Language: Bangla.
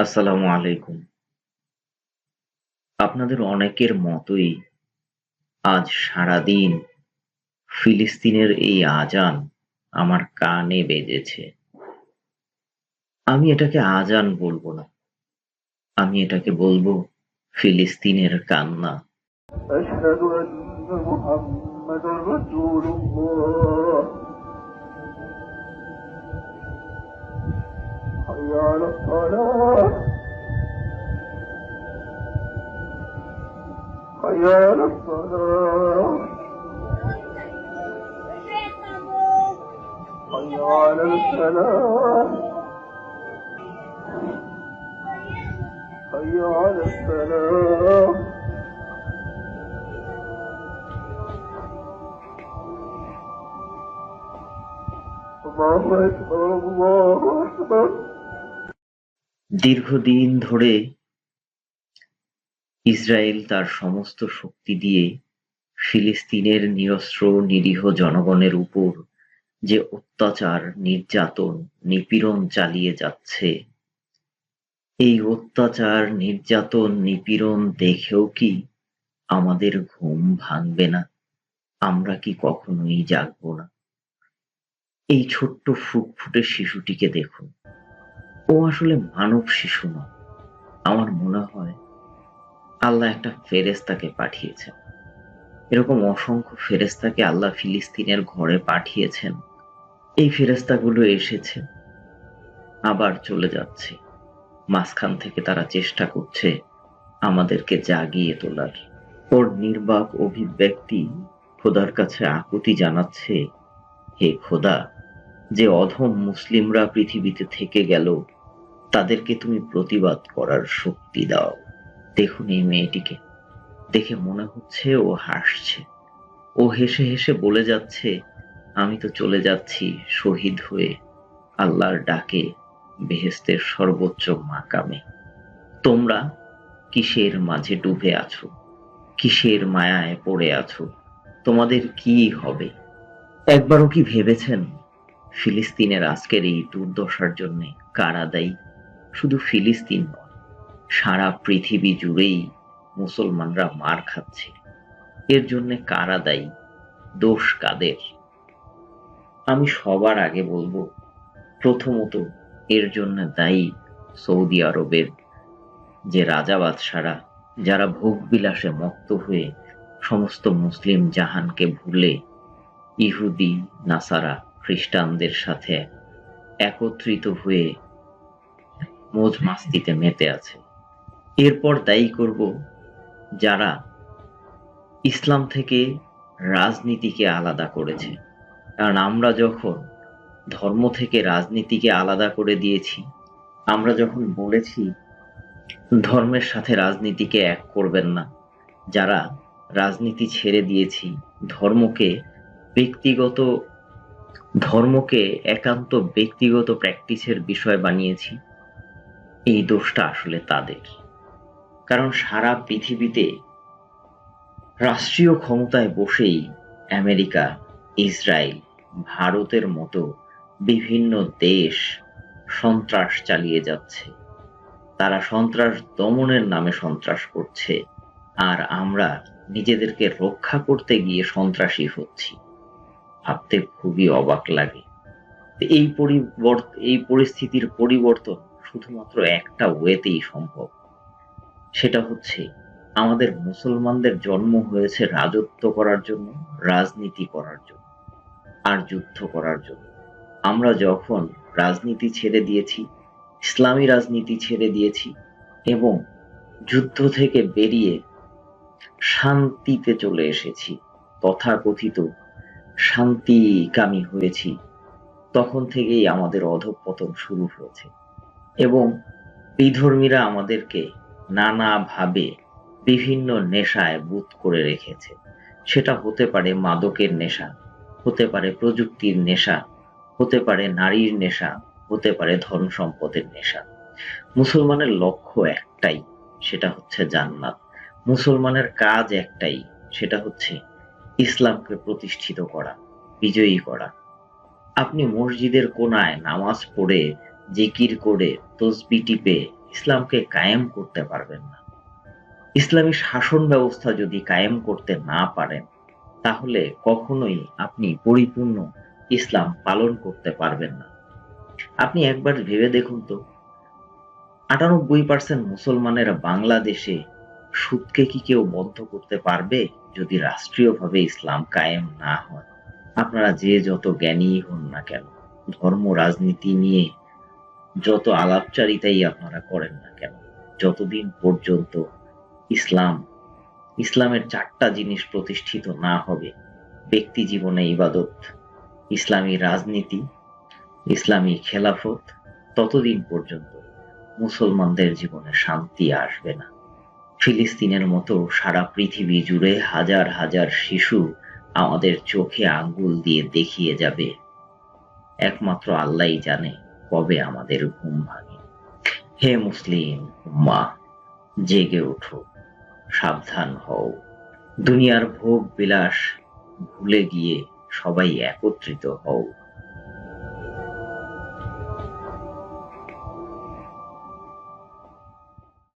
আসসালামু আলাইকুম। আপনাদের অনেকের মতোই আজ সারা দিন ফিলিস্তিনের এই আজান আমার কানে বেজেছে। আমি এটাকে আজান বলব না। আমি এটাকে বলব ফিলিস্তিনের কান্না। على الصلاة حي على الفلاح حي على الفلاح الله أكبر الله أكبر দীর্ঘদিন ধরে ইসরায়েল তার সমস্ত শক্তি দিয়ে ফিলিস্তিনের নিরস্ত্র নিরীহ জনগণের উপর যে অত্যাচার, নির্যাতন, নিপীড়ন চালিয়ে যাচ্ছে। এই অত্যাচার, নির্যাতন, নিপীড়ন দেখেও কি আমাদের ঘুম ভাঙবে না? আমরা কি কখনোই জাগবো না? এই ছোট্ট ফুটফুটে শিশুটিকে দেখুন। ও আসলে মানব শিশু নয় আমার মনে হয় আল্লাহ একটা ফেরেস্তাকে পাঠিয়েছেন। এরকম অসংখ্য ফেরেস্তাকে আল্লাহ ফিলিস্তিনের ঘরে পাঠিয়েছেন। এই ফেরেস্তাগুলো এসেছে, আবার চলে যাচ্ছে। মাঝখান থেকে তারা চেষ্টা করছে আমাদেরকে জাগিয়ে তোলার। ওর নির্বাক অভিব্যক্তি খোদার কাছে আকুতি জানাচ্ছে, হে খোদা, যে অধম মুসলিমরা পৃথিবীতে থেকে গেল, তাদেরকে তুমি প্রতিবাদ করার শক্তি দাও। দেখুন এই মেয়েটিকে। দেখে মনে হচ্ছে ও হাসছে। ও হেসে হেসে বলে যাচ্ছে, আমি তো চলে যাচ্ছি শহীদ হয়ে আল্লাহর ডাকে বেহেস্তের সর্বোচ্চ মাকামে। তোমরা কিসের মাঝে ডুবে আছো? কিসের মায়ায় পড়ে আছো? তোমাদের কি হবে? একবারও কি ভেবেছেন? ফিলিস্তিনের আজকের এই দুর্দশার জন্য কারা দায়ী শুধু ফিলিস্তিন নয় সারা পৃথিবী জুড়েই মুসলমানরা মার খাচ্ছে। এর জন্য কারা দায়ী? দোষ কাদের? আমি সবার আগে বলব, প্রথমত এর জন্য দায়ী সৌদি আরবের যে রাজা বাদশারা, যারা ভোগ বিলাসে মত্ত হয়ে সমস্ত মুসলিম জাহানকে ভুলে ইহুদি, নাসারা, খ্রিস্টানদের সাথে একত্রিত হয়ে মোজ মাস্তিতে মেতে আছে। এরপর দায়ী করব যারা ইসলাম থেকে রাজনীতিকে আলাদা করেছে। কারণ আমরা যখন ধর্ম থেকে রাজনীতিকে আলাদা করে দিয়েছি, আমরা যখন বলেছি, ধর্মের সাথে রাজনীতিকে এক করবেন না, যারা রাজনীতি ছেড়ে দিয়েছি, ধর্মকে ব্যক্তিগত, ধর্মকে একান্ত ব্যক্তিগত প্র্যাকটিসের বিষয় বানিয়েছি, এই দোষটা আসলে তাদের। কারণ সারা পৃথিবীতে রাষ্ট্রীয় ক্ষমতায় বসেই আমেরিকা, ইসরায়েল, ভারতের মতো বিভিন্ন দেশ সন্ত্রাস চালিয়ে যাচ্ছে। তারা সন্ত্রাস দমনের নামে সন্ত্রাস করছে আর আমরা নিজেদেরকে রক্ষা করতে গিয়ে সন্ত্রাসী হচ্ছি। ভাবতে খুবই অবাক লাগে। এই পরিবর্তন এই পরিস্থিতির পরিবর্তন শুধুমাত্র একটা ওয়েতেই সম্ভব। সেটা হচ্ছে আমাদের মুসলমানদের জন্ম হয়েছে রাজত্ব করার জন্য, রাজনীতি করার জন্য আর যুদ্ধ করার জন্য। আমরা যখন রাজনীতি ছেড়ে দিয়েছি, ইসলামী রাজনীতি ছেড়ে দিয়েছি এবং যুদ্ধ থেকে বেরিয়ে শান্তিতে চলে এসেছি, তথাকথিত শান্তিকামী হয়েছি, তখন থেকেই আমাদের অধঃপতন শুরু হয়েছে এবং বিধর্মীরা আমাদেরকে নানাভাবে বিভিন্ন নেশায় বুত করে রেখেছে। সেটা হতে পারে মাদকের নেশা, হতে পারে প্রযুক্তির নেশা, হতে পারে নারীর নেশা, হতে পারে ধন সম্পদের নেশা। মুসলমানের লক্ষ্য একটাই, সেটা হচ্ছে জান্নাত। মুসলমানের কাজ একটাই, সেটা হচ্ছে ইসলামকে প্রতিষ্ঠিত করা, বিজয়ী করা। আপনি মসজিদের কোনায় নামাজ পড়ে, জিকির করে, তসবি টিপে ইসলামকে কায়েম করতে পারবেন না। ইসলামী শাসন ব্যবস্থা যদি কায়েম করতে না পারেন, তাহলে কখনোই আপনি পরিপূর্ণ ইসলাম পালন করতে পারবেন না। আপনি একবার ভেবে দেখুন তো, আটানব্বই পার্সেন্ট মুসলমানেরা বাংলাদেশে সুদকে কি কেউ বন্ধ করতে পারবে যদি রাষ্ট্রীয়ভাবে ইসলাম কায়েম না হয়? আপনারা যে যত জ্ঞানী হন না কেন, ধর্ম, রাজনীতি নিয়ে যত আলাপচারিতাই আপনারা করেন না কেন, যতদিন পর্যন্ত ইসলাম, ইসলামের চারটা জিনিস প্রতিষ্ঠিত না হবে, ব্যক্তি জীবনে ইবাদত, ইসলামী রাজনীতি, ইসলামী খেলাফত, ততদিন পর্যন্ত মুসলমানদের জীবনে শান্তি আসবে না। ফিলিস্তিনের মতো সারা পৃথিবী জুড়ে হাজার হাজার শিশু আমাদের চোখে আঙ্গুল দিয়ে দেখিয়ে যাবে। একমাত্র আল্লাহই জানে কবে আমাদের ঘুম ভাঙে? হে মুসলিম মা জেগে ওঠো সাবধান হও। দুনিয়ার ভোগ বিলাস ভুলে গিয়ে সবাই একত্রিত হও।